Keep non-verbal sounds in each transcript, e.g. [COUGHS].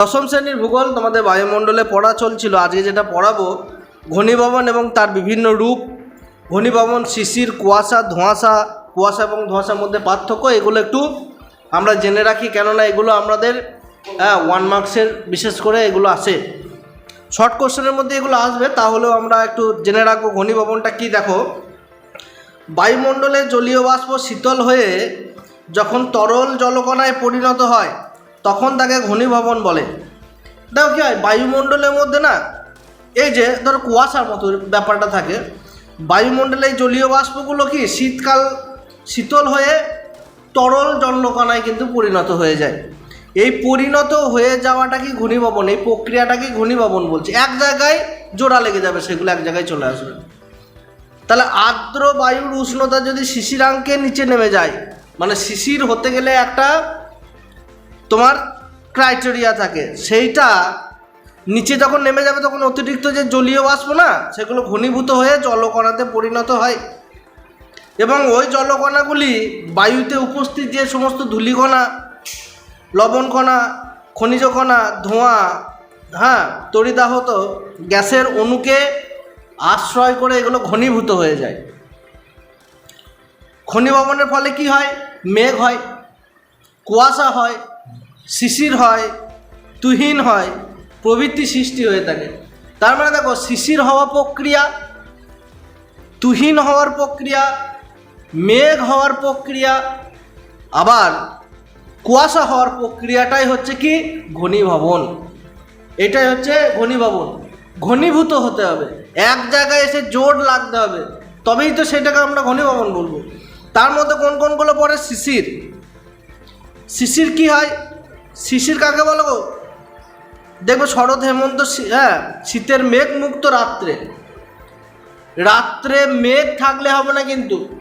দশম শ্রেণির ভূগোল তোমাদের বায়ুমণ্ডলে পড়া চলছিল। আজকে যেটা পড়াবো, ঘনীভবন এবং তার বিভিন্ন রূপ। ঘনীভবন, শিশির, কুয়াশা, ধোঁয়াশা, কুয়াশা এবং ধোঁয়াশার মধ্যে পার্থক্য, এগুলো একটু আমরা জেনে রাখি, কেননা এগুলো আমাদের হ্যাঁ ওয়ান মার্কসের বিশেষ করে এগুলো আসে। শর্ট কোশ্চেনের মধ্যে এগুলো আসবে, তাহলেও আমরা একটু জেনে রাখব ঘনীভবনটা কি দেখো। বায়ুমণ্ডলে জলীয় বাষ্প শীতল হয়ে যখন তরল জলকণায় পরিণত হয় তখন তাকে ঘনীভবন বলে। দেখো কি হয়, বায়ুমণ্ডলের মধ্যে না, এই যে ধরো কুয়াশার মতো ব্যাপারটা থাকে, বায়ুমণ্ডলে জলীয় বাষ্পগুলো কি শীতকাল, শীতল হয়ে তরল জলকণায় কিন্তু পরিণত হয়ে যায়। এই পরিণত হয়ে যাওয়াটা কি ঘনীভবন? এই প্রক্রিয়াটা কি ঘনীভবন বলছে? এক জায়গায় জোড়া লেগে যাবে, সেগুলো এক জায়গায় চলে আসবে। তাহলে আর্দ্র বায়ুর উষ্ণতা যদি শিশিরাঙ্কের নিচে নেমে যায় মানে শিশির হতে গেলে একটা তোমার ক্রাইটেরিয়া থাকে। সেইটা নিচে যখন নেমে যাবে তখন অতিরিক্ত যে জলীয় বাষ্প না, সেগুলো ঘনীভূত হয়ে জলকণাতে পরিণত হয়। এবং ওই জলকণাগুলি বায়ুতে উপস্থিত যে সমস্ত ধূলিকণা, লবণকণা খনিজ কণা ধোঁয়া হ্যাঁ তরিদাহত গ্যাসের অণুকে আশ্রয় করে এগুলো ঘনীভূত হয়ে যায়। ঘনীভবনের ফলে কি হয়? মেঘ হয়, কুয়াশা হয় শিশির হয়, তুহিন হয়, প্রভৃতি সৃষ্টি হয়ে থাকে। তার মানে দেখো, শিশির হওয়া প্রক্রিয়া, তুহিন হওয়ার প্রক্রিয়া, মেঘ হওয়ার প্রক্রিয়া, আবার কুয়াশা হওয়ার প্রক্রিয়াটাই হচ্ছে কি? ঘনীভবন। এটাই হচ্ছে ঘনীভবন। ঘনীভূত হতে হবে। এক জায়গায় এসে জোর লাগতে হবে। তবেই তো সেটাকে আমরা ঘনীভবন বলব। তার মধ্যে কোন কোনগুলো পড়ে? শিশির। শিশির কি হয়? শিশির কাকে বলো গো? দেখব শরৎ হেমন্ত হ্যাঁ শীতের মেঘ মুক্ত রাত্রে। রাত্রে মেঘ থাকলে হবে না কিন্তু।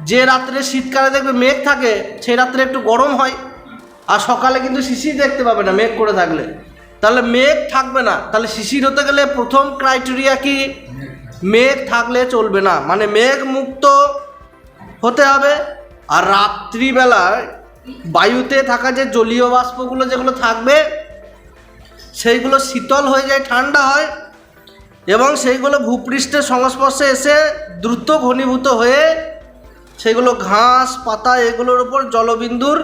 যে রাত্রে শীতকালে দেখবে মেঘ থাকে, সেই রাত্রে একটু গরম হয়। আর সকালে কিন্তু শিশির দেখতে পাবে না মেঘ করে থাকলে। তাহলে মেঘ থাকবে না। তাহলে শিশির হতে গেলে প্রথম ক্রাইটেরিয়া কি? মেঘ থাকলে চলবে না। মানে মেঘ মুক্ত হতে হবে। আর রাত্রিবেলায় বায়ুতে থাকা যে জলীয় বাষ্পগুলো যেগুলো থাকবে, সেইগুলো শীতল হয়ে যায়, ঠান্ডা হয়, এবং সেইগুলো ভূপৃষ্ঠের সংস্পর্শে এসে দ্রুত ঘনীভূত হয়ে সেগুলো ঘাস, পাতা এগুলোর উপর জলবিন্দুর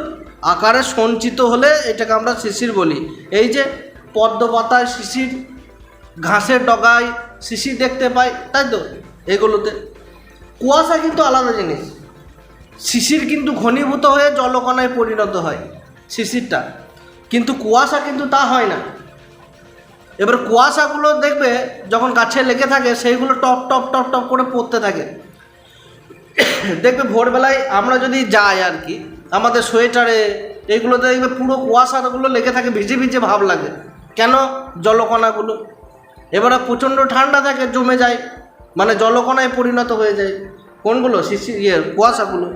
আকারে সঞ্চিত হলে এটাকে আমরা শিশির বলি। এই যে পদ্ম পাতায় শিশির, ঘাসের ডগায় শিশির দেখতে পাই, তাই তো? এগুলোতে কুয়াশা কিন্তু আলাদা জিনিস। শিশির কিন্তু ঘনীভূত হয়ে জলকণায় পরিণত হয়, শিশিরটা। কিন্তু কুয়াশা কিন্তু তা হয় না। এবার কুয়াশাগুলো দেখবে যখন গাছে লেগে থাকে, সেইগুলো টপ টপ টপ টপ করে পড়তে থাকে। দেখবে ভোরবেলায় আমরা যদি যাই আর কি, আমাদের সোয়েটারে এইগুলোতে দেখবে পুরো কুয়াশাগুলো লেগে থাকে, ভিজে ভিজে ভাব লাগে। কেন? জলকণাগুলো। এবারে প্রচণ্ড ঠান্ডা থাকে, জমে যায়। মানে জলকণায় পরিণত হয়ে যায়। কোনগুলো? শিশির ইয়ে কুয়াশাগুলো।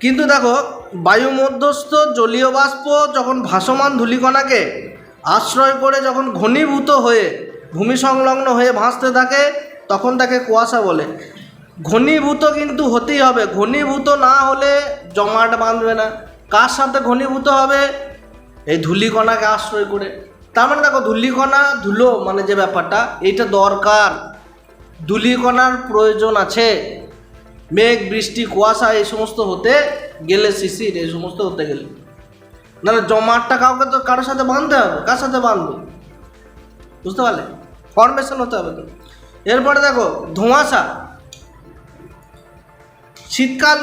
কিন্তু দেখো, বায়ুমধ্যস্থ জলীয় বাষ্প যখন ভাসমান ধূলিকণাকে আশ্রয় করে যখন ঘনীভূত হয়ে ভূমি সংলগ্ন হয়ে ভাসতে থাকে, তখন তাকে কুয়াশা বলে। ঘনীভূত কিন্তু হতেই হবে। ঘনীভূত না হলে জমাট বাঁধবে না। কার সাথে ঘনীভূত হবে? এই ধূলিকণাকে আশ্রয় করে। তার মানে দেখো, ধূলিকণা ধুলো মানে যে ব্যাপারটা, এইটা দরকার। ধূলিকণার প্রয়োজন আছে। মেঘ, বৃষ্টি, কুয়াশা, এই সমস্ত হতে গেলে শিশির, এই সমস্ত হতে গেলে। নাহলে জমাটটা কাউকে তো কারোর সাথে বাঁধতে হবে, কার সাথে বাঁধবে? বুঝতে পারলে? ফরমেশন হতে হবে তো। এরপরে দেখো, ধোঁয়াশা। শীতকাল,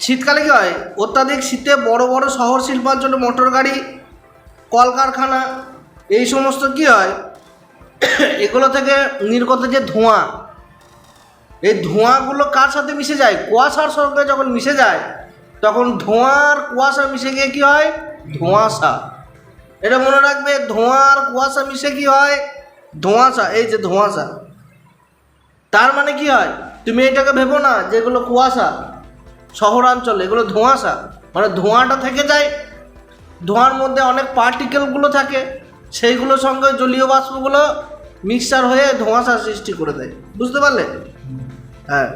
শীতকালে কী হয়? অত্যাধিক শীতে বড় বড় শহর শিল্পাঞ্চলে মোটর গাড়ি, কলকারখানা, এই সমস্ত কী হয়? [COUGHS] এগুলো থেকে নির্গত যে ধোঁয়া এই ধোঁয়াগুলো কার সাথে মিশে যায়? কুয়াশার সঙ্গে যখন মিশে যায়, তখন ধোঁয়ার কুয়াশা মিশে গিয়ে কী হয়? ধোঁয়াশা। এটা মনে রাখবে, ধোঁয়ার কুয়াশা মিশে কি হয়? ধোঁয়াশা, এই যে ধোঁয়াশা। তার মানে কি হয়? তুমি এটাকে ভেবো না যেগুলো কুয়াশা। শহরাঞ্চলে এগুলো ধোঁয়াশা। মানে ধোঁয়াটা থেকে যায়, ধোঁয়ার মধ্যে অনেক পার্টিকেলগুলো থাকে, সেইগুলোর সঙ্গে জলীয় বাষ্পগুলো মিক্সচার হয়ে ধোঁয়াশা সৃষ্টি করে দেয়। বুঝতে পারলে? হ্যাঁ।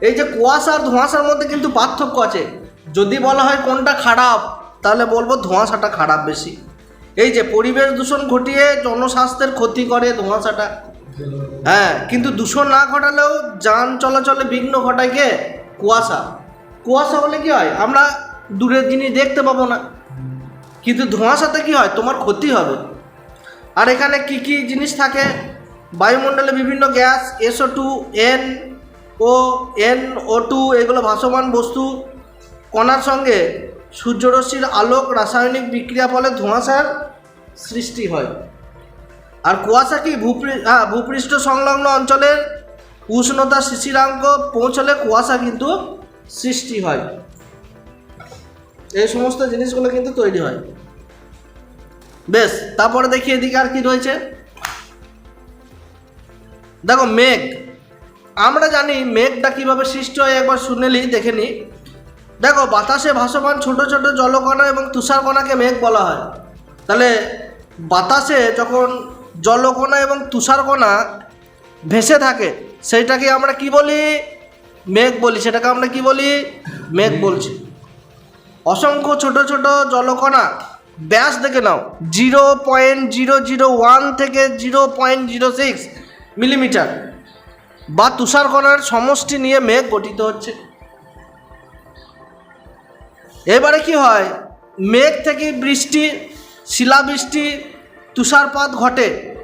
এই যে কুয়াশা আর ধোঁয়াশার মধ্যে কিন্তু পার্থক্য আছে। যদি বলা হয় কোনটা খারাপ, তাহলে বলব ধোঁয়াশাটা খারাপ বেশি। এই যে পরিবেশ দূষণ ঘটিয়ে জনস্বাস্থ্যের ক্ষতি করে ধোঁয়াশাটা। হ্যাঁ কিন্তু দূষণ না ঘটালেও যান চলাচলে বিঘ্ন ঘটায় কে? কুয়াশা। কুয়াশা হলে কি হয়? আমরা দূরের জিনিস দেখতে পাবো না। কিন্তু ধোঁয়াশাতে কি হয়? তোমার ক্ষতি হবে। আর এখানে কি কি জিনিস থাকে? বায়ুমণ্ডলে বিভিন্ন gas SO two N O N O two এগুলো ভাসমান বস্তু। কণার সঙ্গে সূর্যরশ্মির আলোক রাসায়নিক বিক্রিয়া ফলে ধোঁয়াশার সৃষ্টি হয়। আর কুয়াশা কি ভূপৃ হ্যাঁ ভূপৃষ্ঠ সংলগ্ন অঞ্চলের উষ্ণতা শিশিরাঙ্ক পৌঁছলে কুয়াশা কিন্তু সৃষ্টি হয়। এই সমস্ত জিনিসগুলো কিন্তু তৈরি হয়। বেশ, তারপরে দেখি এদিকে আর কি রয়েছে। দেখো মেঘ। আমরা জানি মেঘটা কীভাবে সৃষ্টি হয় একবার শুনেলি দেখে নি দেখো বাতাসে ভাসমান ছোট ছোট জলকণা এবং তুষারকণাকে মেঘ বলা হয়। তাহলে বাতাসে যখন জলকণা এবং তুষারকণা ভেসে থাকে সেইটাকে আমরা কি বলি? মেঘ বলি। সেটাকে আমরা কি বলি? মেঘ। বলছি। অসংখ্য ছোট ছোট জলকণা ব্যাস দেখে নাও। Zero point zero zero one থেকে zero point zero six. Millimetre. বা তুষারকণার সমষ্টি নিয়ে মেঘ গঠিত হচ্ছে। এবারে কি হয়? মেঘ থেকে বৃষ্টি, শিলাবৃষ্টি, তুষারপাত ঘটে।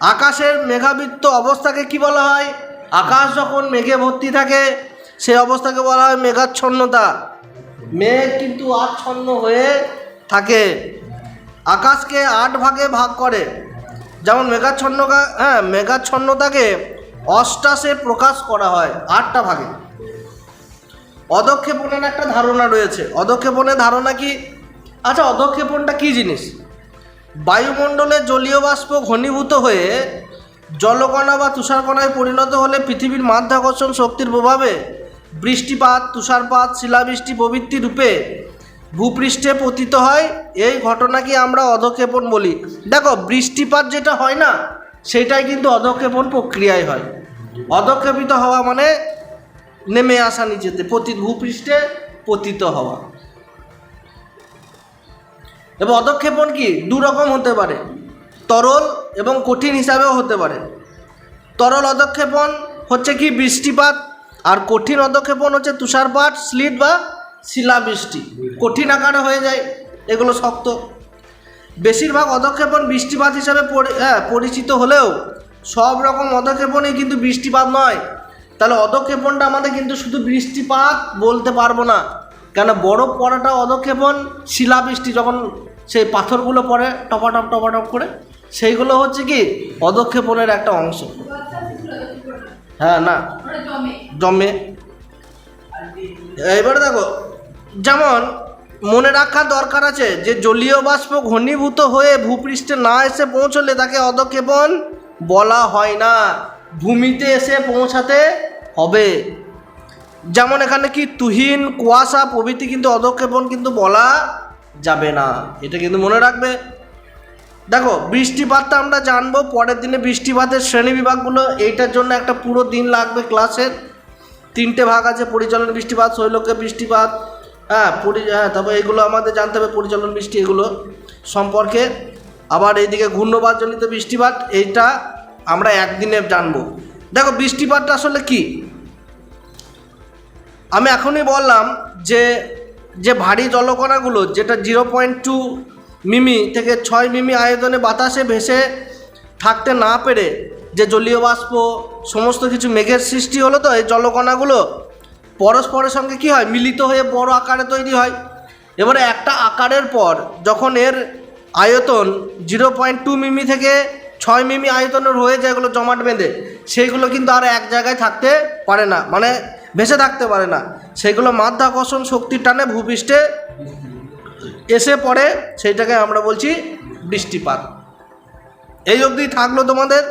আকাশের মেঘাবৃত্ত অবস্থাকে কি বলা হয়? আকাশ যখন মেঘে ভর্তি থাকে, সেই অবস্থাকে বলা হয় মেঘাচ্ছন্নতা। মেঘ কিন্তু আচ্ছন্ন হয়ে থাকে। আকাশকে আট ভাগে ভাগ করে। যেমন মেঘাচ্ছন্নতা হ্যাঁ মেঘাচ্ছন্নতাকে অষ্টাশে প্রকাশ করা হয় আটটা ভাগে। অধক্ষেপণের একটা ধারণা রয়েছে। অধক্ষেপণের ধারণা কি? আচ্ছা অধক্ষেপণটা কি জিনিস? বায়ুমণ্ডলে জলীয় বাষ্প ঘনীভূত হয়ে জলকণা বা তুষারকণায় পরিণত হলে পৃথিবীর মাধ্যাকর্ষণ শক্তির প্রভাবে বৃষ্টিপাত, তুষারপাত, শিলাবৃষ্টি প্রভৃতি রূপে ভূপৃষ্ঠে পতিত হয়, এই ঘটনাকে আমরা অধক্ষেপণ বলি। দেখো, বৃষ্টিপাত যেটা হয় না, সেটাই কিন্তু অধক্ষেপণ প্রক্রিয়ায় হয়। অধক্ষেপিত হওয়া মানে নেমে আসা নিচেতে পতি ভূপৃষ্ঠে পতিত হওয়া। এবং অধক্ষেপণ কি? দু রকম হতে পারে। তরল এবং কঠিন হিসাবেও হতে পারে। তরল অধক্ষেপণ হচ্ছে কি? বৃষ্টিপাত, আর কঠিন অধক্ষেপণ হচ্ছে তুষারপাত, স্লিট বা শিলাবৃষ্টি। কঠিন আকারে হয়ে যায় এগুলো শক্ত। বেশিরভাগ অধক্ষেপণ বৃষ্টিপাত হিসাবে পরি- হ্যাঁ পরিচিত হলেও সব রকম অধক্ষেপণই কিন্তু বৃষ্টিপাত নয়। তাহলে অধক্ষেপণটা আমাদের কিন্তু শুধু বৃষ্টিপাত বলতে পারব না। কেন বরফ পড়াটা অধক্ষেপণ শিলাবৃষ্টি যখন সেই পাথরগুলো পড়ে টপাটপ টপাটপ করে সেইগুলো হচ্ছে কি অধক্ষেপণের একটা অংশ। হ্যাঁ না। জমে। এবারে দেখো যেমন, মনে রাখার দরকার আছে যে জলীয় বাষ্প ঘনীভূত হয়ে ভূপৃষ্ঠে না এসে পৌঁছলে তাকে অধক্ষেপণ বলা হয় না। ভূমিতে এসে পৌঁছাতে হবে। যেমন এখানে কি তুহিন, কুয়াশা প্রভৃতি কিন্তু অধক্ষেপণ কিন্তু বলা যাবে না। এটা কিন্তু মনে রাখবে। দেখো, বৃষ্টিপাতটা আমরা জানব, পরের দিনে বৃষ্টিপাতের শ্রেণি বিভাগগুলো এইটার জন্য একটা পুরো দিন লাগবে ক্লাসের। তিনটে ভাগ আছে, পরিচালন বৃষ্টিপাত শৈলকে বৃষ্টিপাত হ্যাঁ পরি হ্যাঁ তারপর এগুলো আমাদের জানতে হবে, পরিচালন বৃষ্টি এগুলো সম্পর্কে। আবার এইদিকে ঘূর্ণবাদজনিত বৃষ্টিপাত এইটা আমরা একদিনে জানব। দেখো বৃষ্টিপাতটা আসলে কি? আমি এখনই বললাম যে যে ভারী জলকণাগুলো, যেটা জিরো পয়েন্ট টু মিমি থেকে ছয় মিমি আয়তনে বাতাসে ভেসে থাকতে না পেরে যে জলীয় বাষ্প সমস্ত কিছু মেঘের সৃষ্টি হলো তো এই জলকণাগুলো পরস্পরের সঙ্গে কি হয়? মিলিত হয়ে বড় আকারে তৈরি হয়। এবারে একটা আকারের পর যখন এর আয়তন জিরো পয়েন্ট টু মিমি থেকে ছয় মিমি আয়তনের হয়ে যায়, এগুলো জমাট বেঁধে, সেইগুলো কিন্তু আর এক জায়গায় থাকতে পারে না মানে ভেসে থাকতে পারে না। সেগুলো মাধ্যাকর্ষণ শক্তির টানে ভূপৃষ্ঠে এসে পড়ে, সেইটাকে আমরা বলছি বৃষ্টিপাত। এই অবধি থাকল তোমাদের,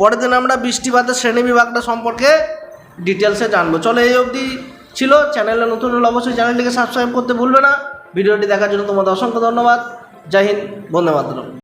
পরের দিন আমরা বৃষ্টিপাতের শ্রেণি বিভাগটা সম্পর্কে ডিটেলসে জানব। চলো এই অবধি ছিল চ্যানেলে নতুন হলে অবশ্যই চ্যানেলটিকে সাবস্ক্রাইব করতে ভুলবে না। ভিডিওটি দেখার জন্য তোমাদের অসংখ্য ধন্যবাদ। জয় হিন্দ, বন্দে মাতরম।